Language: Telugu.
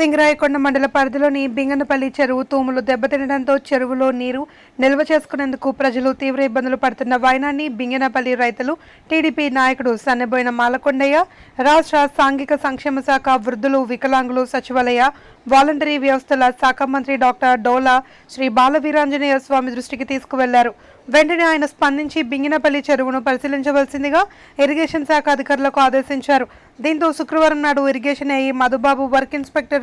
సింగరాయకొండ మండల పరిధిలోని బింగనపల్లి చెరువు తూములు దెబ్బతినడంతో చెరువులో నీరు నిల్వ చేసుకునేందుకు ప్రజలు తీవ్ర ఇబ్బందులు పడుతున్న వైనాన్ని బింగనపల్లి రైతులు టీడీపీ నాయకుడు సన్నబోయిన మాలకొండయ్య రాష్ట్ర సాంఘిక సంక్షేమ శాఖ వృద్ధులు వికలాంగులు సచివాలయ వాలంటరీ వ్యవస్థల శాఖ మంత్రి డాక్టర్ డోలా శ్రీ బాలవీరాంజనేయ స్వామి దృష్టికి తీసుకువెళ్ళారు. వెంటనే ఆయన స్పందించి బింగినపల్లి చెరువును పరిశీలించవలసిందిగా ఇరిగేషన్ శాఖ అధికారులకు ఆదేశించారు. దీంతో శుక్రవారం నాడు ఇరిగేషన్ అయ్యి మధుబాబు వర్క్ ఇన్స్పెక్టర్